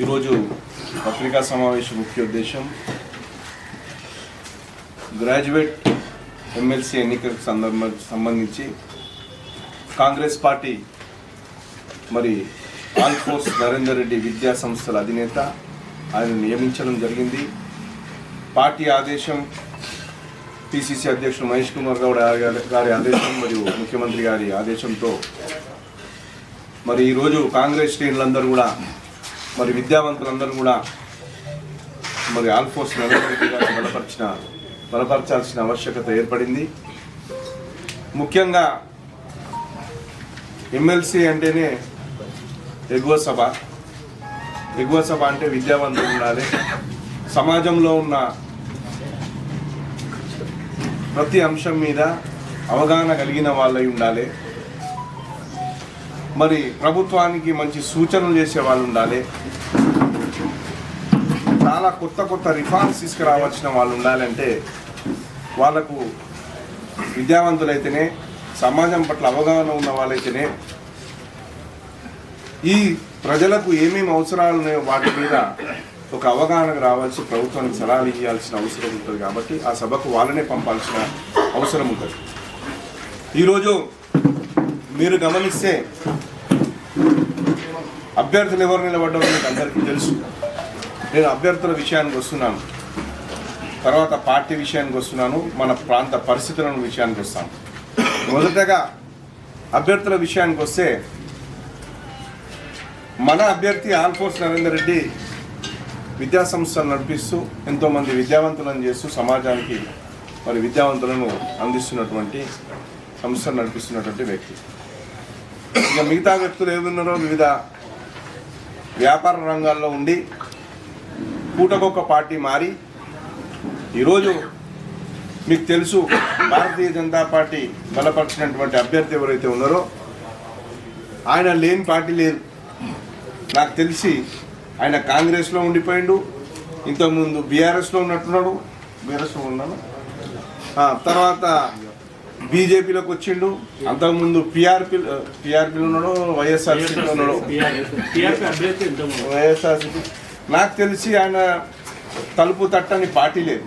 ఈరోజు పత్రికా సమావేశం ముఖ్య ఉద్దేశం గ్రాడ్యుయేట్ ఎమ్మెల్సీ ఎన్నికలకు సందర్భ సంబంధించి కాంగ్రెస్ పార్టీ మరి ఆల్ఫోర్స్ నరేందర్ రెడ్డి విద్యా సంస్థల అధినేత. ఆయన నియమించడం జరిగింది. పార్టీ ఆదేశం పిసిసి అధ్యక్షుడు మహేష్ కుమార్ గౌడ్ గారి- గారి ఆదేశం మరియు ముఖ్యమంత్రి గారి ఆదేశంతో మరి ఈరోజు కాంగ్రెస్ శ్రేణులందరూ కూడా మరి విద్యావంతులందరూ కూడా మరి ఆల్ఫోర్స్ బలపరిచిన బలపరచాల్సిన ఆవశ్యకత ఏర్పడింది. ముఖ్యంగా ఎమ్మెల్సీ అంటేనే ఎగువ సభ. ఎగువ సభ అంటే విద్యావంతులు ఉండాలి. సమాజంలో ఉన్న ప్రతి అంశం మీద అవగాహన కలిగిన వాళ్ళై ఉండాలి. మరి ప్రభుత్వానికి మంచి సూచనలు చేసే వాళ్ళు ఉండాలి. చాలా కొత్త కొత్త రిఫార్మ్స్ తీసుకురావాల్సిన వాళ్ళు ఉండాలంటే వాళ్ళకు విద్యావంతులైతేనే సమాజం పట్ల అవగాహన ఉన్న వాళ్ళైతేనే ఈ ప్రజలకు ఏమేమి అవసరాలు ఉన్నాయో వాటి మీద ఒక అవగాహనకు రావాల్సి ప్రభుత్వానికి సలహాలు ఇవ్వాల్సిన అవసరం ఉంటుంది కాబట్టి ఆ సభకు వాళ్ళనే పంపాల్సిన అవసరం ఉంటుంది. ఈరోజు మీరు గమనిస్తే అభ్యర్థులు ఎవరు నిలబడ్డారో మీకు అందరికీ తెలుసు. నేను అభ్యర్థుల విషయానికి వస్తున్నాను. తర్వాత పార్టీ విషయానికి వస్తున్నాను. మన ప్రాంత పరిస్థితులను విషయానికి వస్తాను. మొదటగా అభ్యర్థుల విషయానికి వస్తే మన అభ్యర్థి ఆల్ఫోర్స్ నరేందర్ రెడ్డి విద్యాసంస్థలు నడిపిస్తూ ఎంతోమంది విద్యావంతులను చేస్తూ సమాజానికి మరి విద్యావంతులను అందిస్తున్నటువంటి సంస్థలు నడిపిస్తున్నటువంటి వ్యక్తి. ఇక మిగతా వ్యక్తులు ఏమున్నారో వివిధ వ్యాపార రంగాల్లో ఉండి పూటకొక్క పార్టీ మారి ఈరోజు మీకు తెలుసు భారతీయ జనతా పార్టీ బలపరిచినటువంటి అభ్యర్థి ఎవరైతే ఉన్నారో ఆయన లేని పార్టీ లేదు. నాకు తెలిసి ఆయన కాంగ్రెస్లో ఉండిపోయిండు ఇంతకుముందు బీఆర్ఎస్లో ఉన్నట్టున్నాడు. బీఆర్ఎస్లో ఉన్నాను. తర్వాత బీజేపీలోకి వచ్చిండు. అంతకుముందు పిఆర్పి పిఆర్పీలో ఉన్నాడు వైఎస్ఆర్సీపీలో ఉన్నాడు. వైఎస్ఆర్సీపీ నాకు తెలిసి ఆయన తలుపు తట్టని పార్టీ లేదు.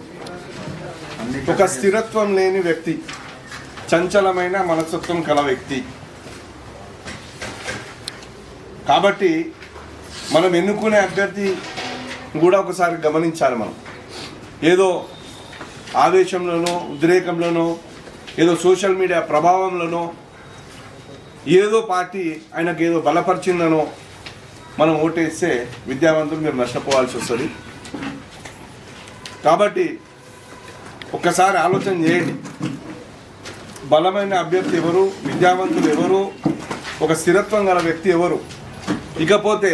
ఒక స్థిరత్వం లేని వ్యక్తి చంచలమైన మనస్తత్వం కల వ్యక్తి. కాబట్టి మనం ఎన్నుకునే అభ్యర్థి కూడా ఒకసారి గమనించాలి మనం. ఏదో ఆవేశంలోనో ఉద్రేకంలోనో ఏదో సోషల్ మీడియా ప్రభావంలోనో ఏదో పార్టీ ఆయనకు ఏదో బలపరిచిందనో మనం ఓటేస్తే విద్యావంతులు మీరు నష్టపోవాల్సి వస్తుంది. కాబట్టి ఒక్కసారి ఆలోచన చేయండి. బలమైన అభ్యర్థి ఎవరు విద్యావంతులు ఎవరు ఒక స్థిరత్వం గల వ్యక్తి ఎవరు? ఇకపోతే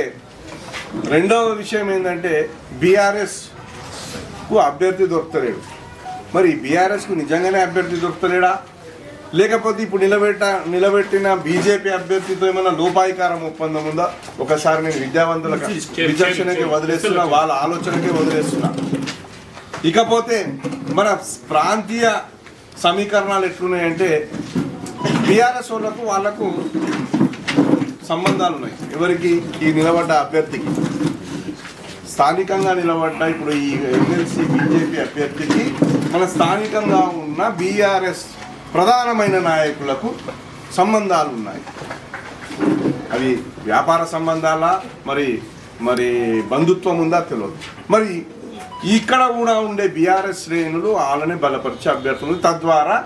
రెండవ విషయం ఏంటంటే బీఆర్ఎస్కు అభ్యర్థి దొరకలేడు మరి బీఆర్ఎస్కు నిజంగానే అభ్యర్థి దొరకలేడా లేకపోతే ఇప్పుడు నిలబెట్ట నిలబెట్టిన బీజేపీ అభ్యర్థితో ఏమైనా లోపాయికారం ఒప్పందం ఉందా? ఒకసారి నేను విద్యావంతులకు విచక్షణకి వదిలేస్తున్నా వాళ్ళ ఆలోచనకే వదిలేస్తున్నా. ఇకపోతే మన ప్రాంతీయ సమీకరణాలు ఎట్లున్నాయంటే బీఆర్ఎస్ వాళ్ళకు వాళ్ళకు సంబంధాలు ఉన్నాయి. ఎవరికి? ఈ నిలబడ్డ అభ్యర్థికి. స్థానికంగా నిలబడ్డ ఇప్పుడు ఈ ఎమ్మెల్సీ బీజేపీ అభ్యర్థికి మన స్థానికంగా ఉన్న బీఆర్ఎస్ ప్రధానమైన నాయకులకు సంబంధాలు ఉన్నాయి. అవి వ్యాపార సంబంధాలా? మరి మరి బంధుత్వం ఉందా తెలియదు మరి ఇక్కడ కూడా ఉండే బీఆర్ఎస్ శ్రేణులు వాళ్ళని బలపరిచే అభ్యర్థులు. తద్వారా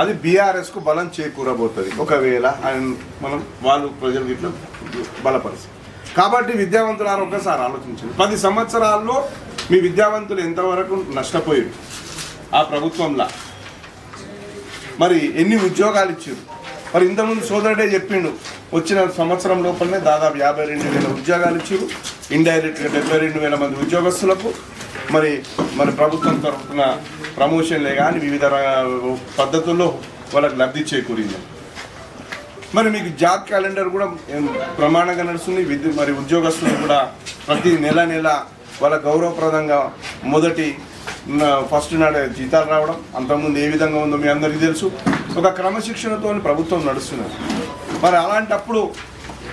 అది బీఆర్ఎస్కు బలం చేకూరబోతుంది. ఒకవేళ ఆయన మనం వాళ్ళు ప్రజలు ఇట్లా బలపరిచి కాబట్టి విద్యావంతులారు ఒక్కసారి ఆలోచించండి. పది సంవత్సరాల్లో మీ విద్యావంతులు ఎంతవరకు నష్టపోయారు? ఆ ప్రభుత్వంలో. మరి ఎన్ని ఉద్యోగాలు ఇచ్చారు మరి ఇంతకుముందు సోదరుడే చెప్పిండు వచ్చిన సంవత్సరం లోపలనే దాదాపు యాభై రెండు వేల ఉద్యోగాలు ఇచ్చారు ఇండైరెక్ట్గా డెబ్బై రెండు వేల మంది ఉద్యోగస్తులకు. మరి మరి ప్రభుత్వం తరఫున ప్రమోషన్లే కానీ వివిధ పద్ధతుల్లో వాళ్ళకి లబ్ధి చేకూరింది. మరి మీకు జాబ్ క్యాలెండర్ కూడా ప్రమాణంగా నడుస్తుంది విద్య మరి ఉద్యోగస్తులు కూడా ప్రతి నెల నెల వాళ్ళ గౌరవప్రదంగా మొదటి ఫస్ట్ నాడే జీతాలు రావడం అంతకుముందు ఏ విధంగా ఉందో మీ అందరికీ తెలుసు. ఒక క్రమశిక్షణతో ప్రభుత్వం నడుస్తున్నది. మరి అలాంటప్పుడు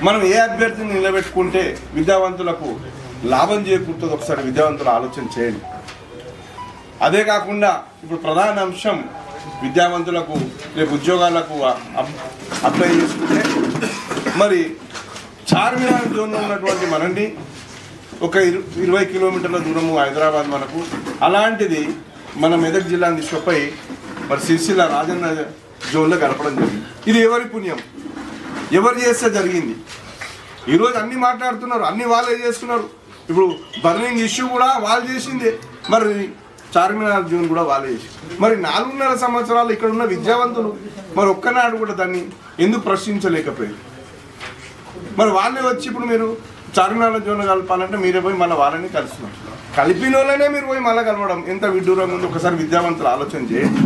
మనం ఏ అభ్యర్థిని నిలబెట్టుకుంటే విద్యావంతులకు లాభం చేకూరుతుంది ఒకసారి విద్యావంతులు ఆలోచన చేయండి. అదే కాకుండా ఇప్పుడు ప్రధాన అంశం విద్యావంతులకు రేపు ఉద్యోగాలకు అప్లై చేసుకుంటే మరి చార్మినార్ జోన్లో ఉన్నటువంటి మనల్ని ఒక ఇరు ఇరవై కిలోమీటర్ల దూరము హైదరాబాద్ మనకు. అలాంటిది మన మెదక్ జిల్లాని తీసుకుపోయి మరి సిరిసిల్ల రాజన్న జోన్లో గడపడం జరిగింది. ఇది ఎవరి పుణ్యం? ఎవరు చేస్తే జరిగింది? ఈరోజు అన్ని మాట్లాడుతున్నారు అన్ని వాళ్ళే చేసుకున్నారు ఇప్పుడు బర్నింగ్ ఇష్యూ కూడా వాళ్ళు చేసిందే. మరి చార్మినార్ జోన్ కూడా వాళ్ళే చేసి మరి నాలుగున్నర సంవత్సరాలు ఇక్కడ ఉన్న విద్యావంతులు మరి ఒక్కనాడు కూడా దాన్ని ఎందుకు ప్రశ్నించలేకపోయారు? మరి వాళ్ళే వచ్చి ఇప్పుడు మీరు చార్మినార్ జోన్ కలపాలంటే మీరే పోయి మళ్ళీ వాళ్ళని కలుస్తున్నారు కలిపిన వాళ్ళనే మీరు పోయి మళ్ళీ కలవడం ఎంత విడ్డూరంగా ఉంది ఒకసారి విద్యావంతులు ఆలోచన చేయండి.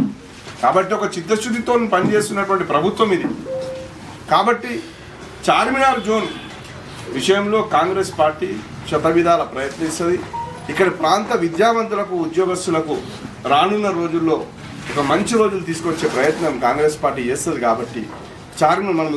కాబట్టి ఒక చిత్తశుద్ధితో పనిచేస్తున్నటువంటి ప్రభుత్వం ఇది. కాబట్టి చార్మినార్ జోన్ విషయంలో కాంగ్రెస్ పార్టీ శతవిధాల ప్రయత్నిస్తుంది. ఇక్కడ ప్రాంత విద్యావంతులకు ఉద్యోగస్తులకు రానున్న రోజుల్లో ఒక మంచి రోజులు తీసుకొచ్చే ప్రయత్నం కాంగ్రెస్ పార్టీ చేస్తుంది కాబట్టి చార్మినార్ మనం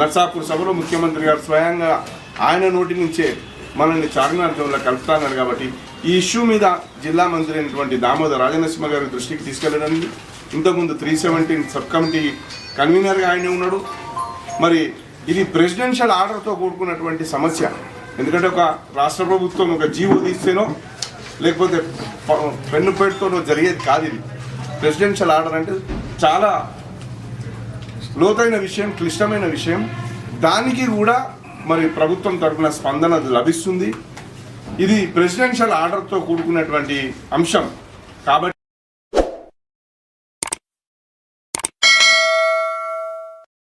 నర్సాపూర్ సభలో ముఖ్యమంత్రి గారు స్వయంగా ఆయన నోటి నుంచే మనల్ని చార్మినార్ జోన్లో కలుపుతున్నారు కాబట్టి ఈ ఇష్యూ మీద జిల్లా మంత్రి అయినటువంటి దామోదర్ రాజనరసింహ గారి దృష్టికి తీసుకెళ్ళడానికి ఇంతకుముందు త్రీ సెవెంటీన్ సబ్ కమిటీ కన్వీనర్గా ఆయనే ఉన్నాడు. మరి ఇది ప్రెసిడెన్షియల్ ఆర్డర్తో కూడుకున్నటువంటి సమస్య. ఎందుకంటే ఒక రాష్ట్ర ప్రభుత్వం ఒక జీవో తీస్తేనో లేకపోతే పెన్ను పేరుతోనో జరిగేది కాదు ఇది. ప్రెసిడెన్షియల్ ఆర్డర్ అంటే చాలా లోతైన విషయం క్లిష్టమైన విషయం. దానికి కూడా మరి ప్రభుత్వం తరపున స్పందన లభిస్తుంది. ఇది ప్రెసిడెన్షియల్ ఆర్డర్తో కూడుకున్నటువంటి అంశం. కాబట్టి